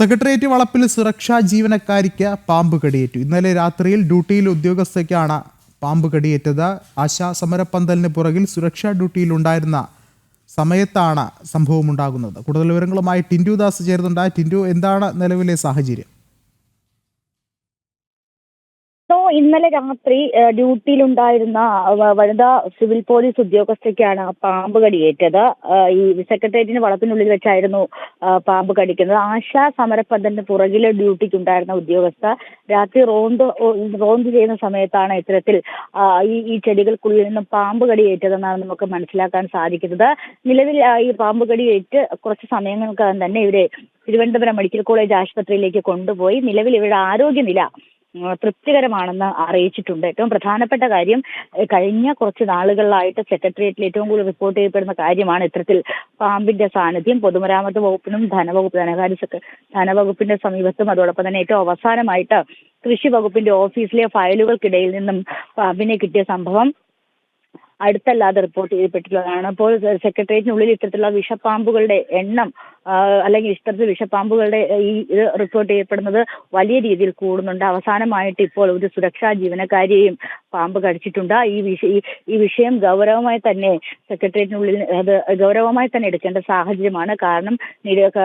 Secretariat വളപ്പിൽ സുരക്ഷാ ജീവനക്കാരിക്ക് പാമ്പ് കടിയേറ്റു. ഇന്നലെ രാത്രിയിൽ ഡ്യൂട്ടിയിൽ ഉദ്യോഗസ്ഥയ്ക്കാണ് പാമ്പ് കടിയേറ്റത്. ആശാ സമരപ്പന്തലിന് പുറകിൽ സുരക്ഷാ ഡ്യൂട്ടിയിലുണ്ടായിരുന്ന സമയത്താണ് സംഭവം ഉണ്ടാകുന്നത് കൂടുതൽ വിവരങ്ങളുമായി ടിൻഡു ദാസ് ചേരുന്നുണ്ട്. ടിൻഡു എന്താണ് നിലവിലെ സാഹചര്യം? ഇന്നലെ രാത്രി ഡ്യൂട്ടിയിലുണ്ടായിരുന്ന വനിതാ സിവിൽ പോലീസ് ഉദ്യോഗസ്ഥയ്ക്കാണ് പാമ്പ് കടിയേറ്റത്. ഈ സെക്രട്ടേറിയറ്റിന് വളപ്പിനുള്ളിൽ വെച്ചായിരുന്നു പാമ്പ് കടിക്കുന്നത്. ആശാ സമരപ്പന്തലിന് പുറകിലെ ഡ്യൂട്ടിക്കുണ്ടായിരുന്ന ഉദ്യോഗസ്ഥ രാത്രി റോന്ത് റോന്ത് ചെയ്യുന്ന സമയത്താണ് ഇത്തരത്തിൽ ഈ ഈ ചെടികൾക്കുള്ളിൽ നിന്നും പാമ്പ് കടിയേറ്റതെന്നാണ് നമുക്ക് മനസ്സിലാക്കാൻ സാധിക്കുന്നത്. നിലവിൽ ഈ പാമ്പ് കടിയേറ്റ് കുറച്ച് സമയങ്ങൾക്കകം തന്നെ ഇവരെ തിരുവനന്തപുരം മെഡിക്കൽ കോളേജ് ആശുപത്രിയിലേക്ക് കൊണ്ടുപോയി. നിലവിൽ ഇവരുടെ ആരോഗ്യനില തൃപ്തികരമാണെന്ന് അറിയിച്ചിട്ടുണ്ട്. ഏറ്റവും പ്രധാനപ്പെട്ട കാര്യം കഴിഞ്ഞ കുറച്ച് നാളുകളിലായിട്ട് സെക്രട്ടേറിയറ്റിൽ ഏറ്റവും കൂടുതൽ റിപ്പോർട്ട് ചെയ്യപ്പെടുന്ന കാര്യമാണ് ഇത്തരത്തിൽ പാമ്പിന്റെ സാന്നിധ്യം പൊതുമരാമത്ത് വകുപ്പിനും ധനവകുപ്പ് ധനകാര്യ ധനവകുപ്പിന്റെ സമീപത്തും അതോടൊപ്പം തന്നെ ഏറ്റവും അവസാനമായിട്ട് കൃഷി വകുപ്പിന്റെ ഓഫീസിലെ ഫയലുകൾക്കിടയിൽ നിന്നും പാമ്പിനെ കിട്ടിയ സംഭവം അടുത്തല്ലാതെ റിപ്പോർട്ട് ചെയ്യപ്പെട്ടിട്ടുള്ളതാണ്. അപ്പോൾ സെക്രട്ടേറിയറ്റിനുള്ളിൽ ഇത്തരത്തിലുള്ള വിഷപ്പാമ്പുകളുടെ എണ്ണം അല്ലെങ്കിൽ ഇത്തരത്തിൽ വിഷപ്പാമ്പുകളുടെ ഈ ഇത് റിപ്പോർട്ട് ചെയ്യപ്പെടുന്നത് വലിയ രീതിയിൽ കൂടുന്നുണ്ട്. അവസാനമായിട്ട് ഇപ്പോൾ ഒരു സുരക്ഷാ ജീവനക്കാരിയെയും പാമ്പ് കടിച്ചിട്ടുണ്ട്. ഈ വിഷ ഈ- വിഷയം ഗൗരവമായി തന്നെ സെക്രട്ടേറിയറ്റിനുള്ളിൽ അത് ഗൗരവമായി തന്നെ എടുക്കേണ്ട സാഹചര്യമാണ്. കാരണം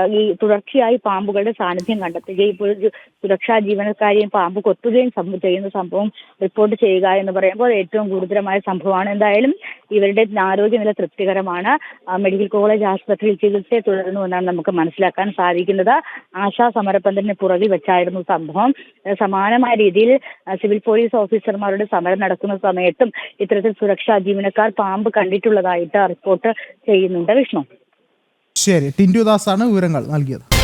ഈ തുടർച്ചയായി പാമ്പുകളുടെ സാന്നിധ്യം കണ്ടെത്തുകയും ഇപ്പോൾ സുരക്ഷാ ജീവനക്കാരെയും പാമ്പ് കൊത്തുകയും ചെയ്യുന്ന സംഭവം റിപ്പോർട്ട് ചെയ്യുക എന്ന് പറയുമ്പോൾ ഏറ്റവും ഗുരുതരമായ സംഭവമാണ്. എന്തായാലും ഇവരുടെ ആരോഗ്യനില തൃപ്തികരമാണ്. മെഡിക്കൽ കോളേജ് ആശുപത്രിയിൽ ചികിത്സയെ തുടരുന്നു എന്നാണ് നമുക്ക് മനസ്സിലാക്കാൻ സാധിക്കുന്നത്. ആശാ സമരപ്പന്തലിന് പുറകിൽ വെച്ചായിരുന്നു സംഭവം. സമാനമായ രീതിയിൽ സിവിൽ പോലീസ് ഓഫീസർമാരുടെ സമരം നടക്കുന്ന സമയത്തും ഇത്തരത്തിൽ സുരക്ഷാ ജീവനക്കാർ പാമ്പ് കണ്ടിട്ടുള്ളതായിട്ട് റിപ്പോർട്ട് ചെയ്യുന്നുണ്ട്. വിഷ്ണു. ശരി. ടിൻഡു ദാസാണ് വിവരങ്ങൾ നൽകിയത്.